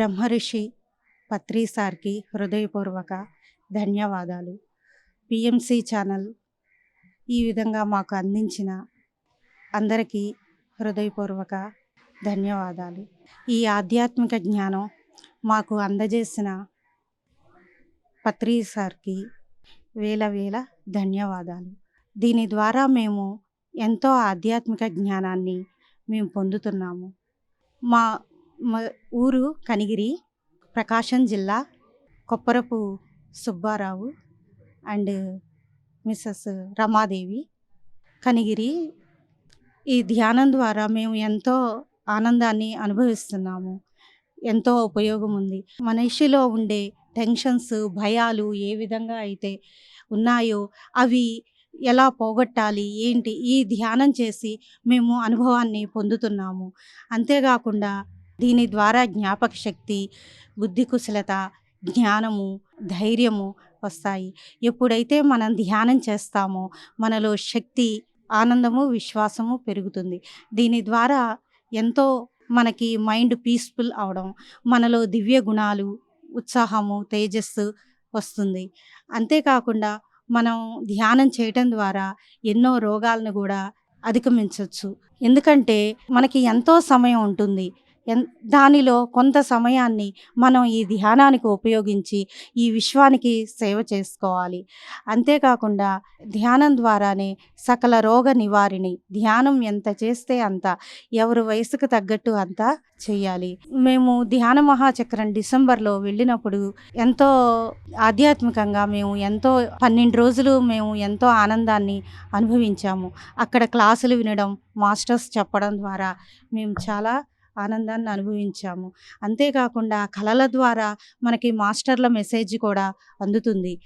బ్రహ్మర్షి పత్రి సార్కి హృదయపూర్వక ధన్యవాదాలు. పిఎంసి ఛానల్ ఈ విధంగా మాకు అందించిన అందరికీ హృదయపూర్వక ధన్యవాదాలు. ఈ ఆధ్యాత్మిక జ్ఞానం మాకు అందజేసిన పత్రి సార్కి వేల వేల ధన్యవాదాలు. దీని ద్వారా మేము ఎంతో ఆధ్యాత్మిక జ్ఞానాన్ని మేము పొందుతున్నాము. మా మా ఊరు కనిగిరి ప్రకాశం జిల్లా కొప్పరపు సుబ్బారావు అండ్ మిస్సెస్ రమాదేవి కనిగిరి. ఈ ధ్యానం ద్వారా మేము ఎంతో ఆనందాన్ని అనుభవిస్తున్నాము ఎంతో ఉపయోగం ఉంది. మనిషిలో ఉండే టెన్షన్స్ భయాలు ఏ విధంగా అయితే ఉన్నాయో అవి ఎలా పోగొట్టాలి ఏంటి ఈ ధ్యానం చేసి మేము అనుభవాన్ని పొందుతున్నాము. అంతేకాకుండా దీని ద్వారా జ్ఞాపక శక్తి బుద్ధి కుశలత జ్ఞానము ధైర్యము వస్తాయి. ఎప్పుడైతే మనం ధ్యానం చేస్తామో మనలో శక్తి ఆనందము విశ్వాసము పెరుగుతుంది. దీని ద్వారా ఎంతో మనకి మైండ్ పీస్ఫుల్ అవడం మనలో దివ్య గుణాలు ఉత్సాహము తేజస్సు వస్తుంది. అంతేకాకుండా మనం ధ్యానం చేయటం ద్వారా ఎన్నో రోగాలను కూడా అధిగమించవచ్చు ఎందుకంటే మనకి ఎంతో సమయం ఉంటుంది. దానిలో కొంత సమయాన్ని మనం ఈ ధ్యానానికి ఉపయోగించి ఈ విశ్వానికి సేవ చేసుకోవాలి. అంతేకాకుండా ధ్యానం ద్వారానే సకల రోగ నివారిణి ధ్యానం ఎంత చేస్తే అంత ఎవరు వయసుకు తగ్గట్టు అంత చేయాలి. మేము ధ్యాన మహాచక్రం డిసెంబర్లో వెళ్ళినప్పుడు ఎంతో ఆధ్యాత్మికంగా మేము ఎంతో పన్నెండు రోజులు మేము ఎంతో ఆనందాన్ని అనుభవించాము. అక్కడ క్లాసులు వినడం మాస్టర్స్ చెప్పడం ద్వారా మేము చాలా ఆనందాన్ని అనుభవించాము. అంతేకాకుండా కళల ద్వారా మనకి మాస్టర్ల మెసేజ్ కూడా అందుతుంది.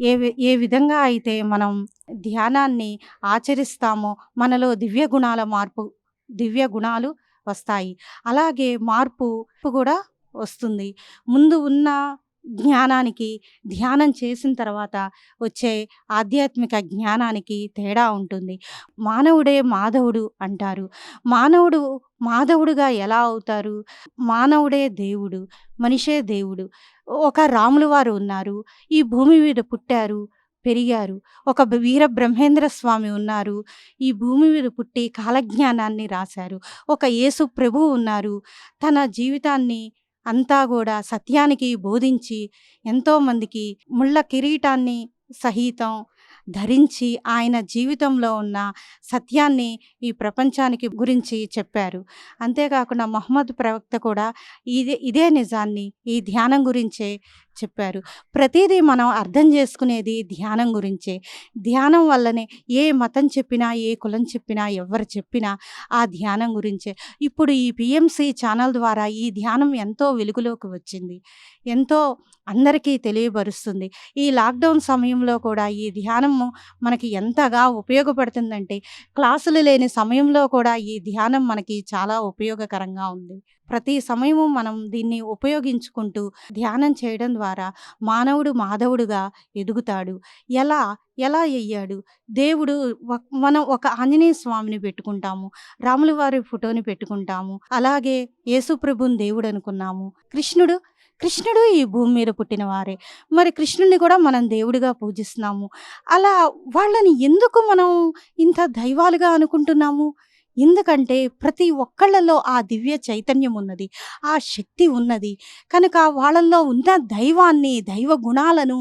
ఏ ఏ విధంగా అయితే మనం ధ్యానాన్ని ఆచరిస్తామో మనలో దివ్య గుణాల మార్పు దివ్య గుణాలు వస్తాయి. అలాగే మార్పు కూడా వస్తుంది. ముందు ఉన్న జ్ఞానానికి ధ్యానం చేసిన తర్వాత వచ్చే ఆధ్యాత్మిక జ్ఞానానికి తేడా ఉంటుంది. మానవుడే మాధవుడు అంటారు. మానవుడు మాధవుడుగా ఎలా అవుతారు? మానవుడే దేవుడు మనిషే దేవుడు. ఒక రాములు వారు ఉన్నారు. ఈ భూమి మీద పుట్టారు పెరిగారు. ఒక వీర బ్రహ్మేంద్ర స్వామి ఉన్నారు. ఈ భూమి మీద పుట్టి కాలజ్ఞానాన్ని రాశారు. ఒక యేసు ప్రభు ఉన్నారు. తన జీవితాన్ని అంతా కూడా సత్యానికి బోధించి ఎంతోమందికి ముళ్ళ కిరీటాన్ని సహితం ధరించి ఆయన జీవితంలో ఉన్న సత్యాన్ని ఈ ప్రపంచానికి గురించి చెప్పారు. అంతేకాకుండా మహమ్మద్ ప్రవక్త కూడా ఇదే ఇదే నిజాన్ని ఈ ధ్యానం గురించే చెప్పారు. ప్రతిదీ మనం అర్థం చేసుకునేది ధ్యానం గురించే. ధ్యానం వల్లనే ఏ మతం చెప్పినా ఏ కులం చెప్పినా ఎవరు చెప్పినా ఆ ధ్యానం గురించే. ఇప్పుడు ఈ పిఎంసి ఛానల్ ద్వారా ఈ ధ్యానం ఎంతో వెలుగులోకి వచ్చింది. ఎంతో అందరికీ తెలియబరుస్తుంది ఈ లాక్డౌన్ సమయంలో కూడా ఈ ధ్యానం మనకి ఎంతగా ఉపయోగపడుతుందంటే క్లాసులు లేని సమయంలో కూడా ఈ ధ్యానం మనకి చాలా ఉపయోగకరంగా ఉంది. ప్రతి సమయము మనం దీన్ని ఉపయోగించుకుంటూ ధ్యానం చేయడం ద్వారా మానవుడు మాధవుడుగా ఎదుగుతాడు. ఎలా? ఎలా అయ్యాడు? దేవుడు మనం ఒక ఆంజనేయ స్వామిని పెట్టుకుంటాము రాముల వారి ఫోటోని పెట్టుకుంటాము అలాగే యేసుప్రభుని దేవుడు అనుకున్నాము. కృష్ణుడు? కృష్ణుడు ఈ భూమి మీద పుట్టిన వారే మరి కృష్ణుడిని కూడా మనం దేవుడిగా పూజిస్తున్నాము. అలా వాళ్ళని ఎందుకు మనం ఇంత దైవాలుగా అనుకుంటున్నాము? ఎందుకంటే ప్రతి ఒక్కళ్ళలో ఆ దివ్య చైతన్యం ఉన్నది ఆ శక్తి ఉన్నది. కనుక వాళ్ళల్లో ఉన్న దైవాన్ని దైవ గుణాలను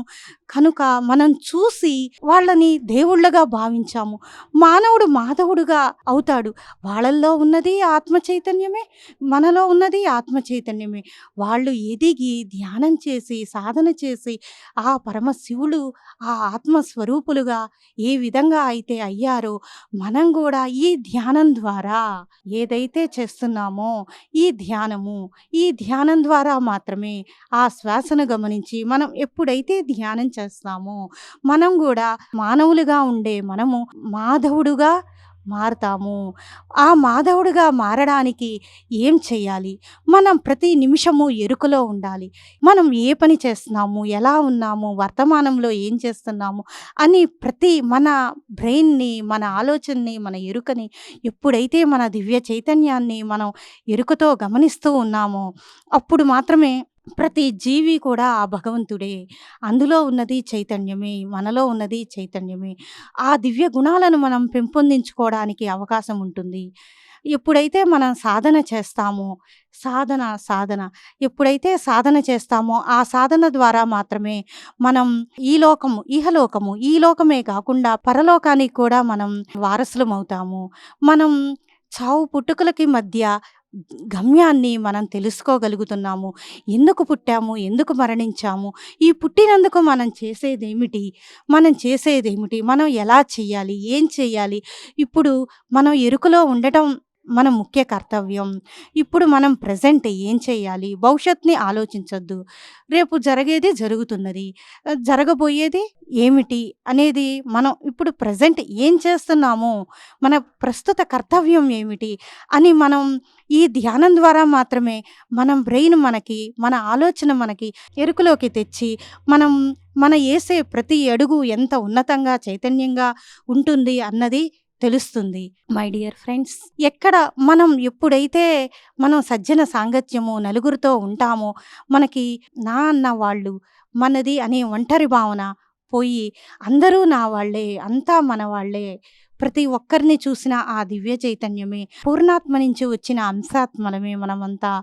కనుక మనం చూసి వాళ్ళని దేవుళ్ళగా భావించాము. మానవుడు మాధవుడుగా అవుతాడు. వాళ్ళల్లో ఉన్నది ఆత్మ చైతన్యమే మనలో ఉన్నది ఆత్మ చైతన్యమే. వాళ్ళు ఎదిగి ధ్యానం చేసి సాధన చేసి ఆ పరమశివుడు ఆ ఆత్మస్వరూపులుగా ఏ విధంగా అయితే అయ్యారో మనం కూడా ఈ ధ్యానం ద్వారా ఏదైతే చేస్తున్నామో ఈ ధ్యానము ఈ ధ్యానం ద్వారా మాత్రమే ఆ శ్వాసను గమనించి మనం ఎప్పుడైతే ధ్యానం చేస్తామో మనం కూడా మానవులుగా ఉండే మనము మాధవుడుగా మారతాము. ఆ మాధవుడిగా మారడానికి ఏం చేయాలి? మనం ప్రతి నిమిషము ఎరుకలో ఉండాలి. మనం ఏ పని చేస్తున్నాము? ఎలా ఉన్నాము? వర్తమానంలో ఏం చేస్తున్నాము? అని ప్రతి మన బ్రెయిన్ని మన ఆలోచనని మన ఎరుకని ఎప్పుడైతే మన దివ్య చైతన్యాన్ని మనం ఎరుకతో గమనిస్తూ ఉన్నామో అప్పుడు మాత్రమే ప్రతి జీవి కూడా ఆ భగవంతుడే. అందులో ఉన్నది చైతన్యమే మనలో ఉన్నది చైతన్యమే. ఆ దివ్య గుణాలను మనం పెంపొందించుకోవడానికి అవకాశం ఉంటుంది. ఎప్పుడైతే మనం సాధన చేస్తామో సాధన సాధన ఎప్పుడైతే సాధన చేస్తామో ఆ సాధన ద్వారా మాత్రమే మనం ఈ లోకము ఇహలోకము ఈ లోకమే కాకుండా పరలోకానికి కూడా మనం వారసులం అవుతాము మనం చావు పుట్టుకలకి మధ్య గమ్యాన్ని మనం తెలుసుకోగలుగుతున్నాము. ఎందుకు పుట్టాము? ఎందుకు మరణించాము? ఈ పుట్టినందుకు మనం చేసేదేమిటి? మనం చేసేదేమిటి? మనం ఎలా చేయాలి? ఏం చేయాలి? ఇప్పుడు మనం ఎరుకలో ఉండటం మన ముఖ్య కర్తవ్యం. ఇప్పుడు మనం ప్రజెంట్ ఏం చేయాలి? భవిష్యత్తుని ఆలోచించొద్దు. రేపు జరిగేది జరుగుతున్నది. జరగబోయేది ఏమిటి అనేది మనం ఇప్పుడు ప్రజెంట్ ఏం చేస్తున్నామో మన ప్రస్తుత కర్తవ్యం ఏమిటి అని మనం ఈ ధ్యానం ద్వారా మాత్రమే మనం బ్రెయిన్ మనకి మన ఆలోచన మనకి ఎరుకులోకి తెచ్చి మనం మన వేసే ప్రతి అడుగు ఎంత ఉన్నతంగా చైతన్యంగా ఉంటుంది అన్నది తెలుస్తుంది. మై డియర్ ఫ్రెండ్స్ ఎక్కడ మనం ఎప్పుడైతే మనం సజ్జన సాంగత్యము నలుగురితో ఉంటామో మనకి నా అన్న వాళ్ళు మనది అనే ఒంటరి భావన పోయి అందరూ నా వాళ్ళే అంతా మన వాళ్ళే. ప్రతి ఒక్కరిని చూసిన ఆ దివ్య చైతన్యమే పూర్ణాత్మ నుంచి వచ్చిన అంశాత్మలమే మనమంతా.